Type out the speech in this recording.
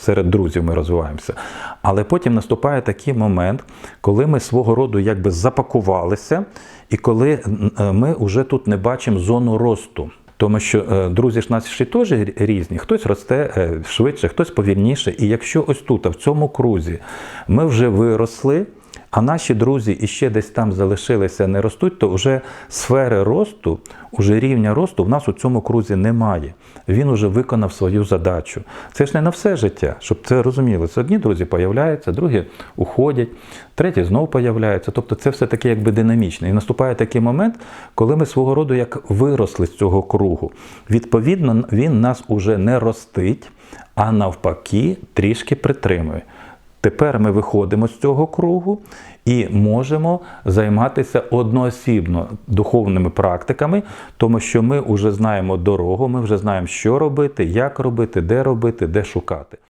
серед друзів ми розвиваємося. Але потім наступає такий момент, коли ми свого роду якби запакувалися, і коли е, ми вже тут не бачимо зону росту. Тому що е, друзі ж наші теж різні, хтось росте е, швидше, хтось повільніше. І якщо ось тут, в цьому крузі, ми вже виросли, а наші друзі іще десь там залишилися, не ростуть, то вже сфери росту, уже рівня росту в нас у цьому крузі немає. Він уже виконав свою задачу. Це ж не на все життя, щоб це розуміли. Це одні друзі появляються, другі уходять, треті знову появляються. Тобто це все таке якби динамічне. І наступає такий момент, коли ми свого роду як виросли з цього кругу. Відповідно, він нас уже не ростить, а навпаки трішки притримує. Тепер ми виходимо з цього кругу і можемо займатися одноосібно духовними практиками, тому що ми вже знаємо дорогу, ми вже знаємо, що робити, як робити, де робити, де шукати.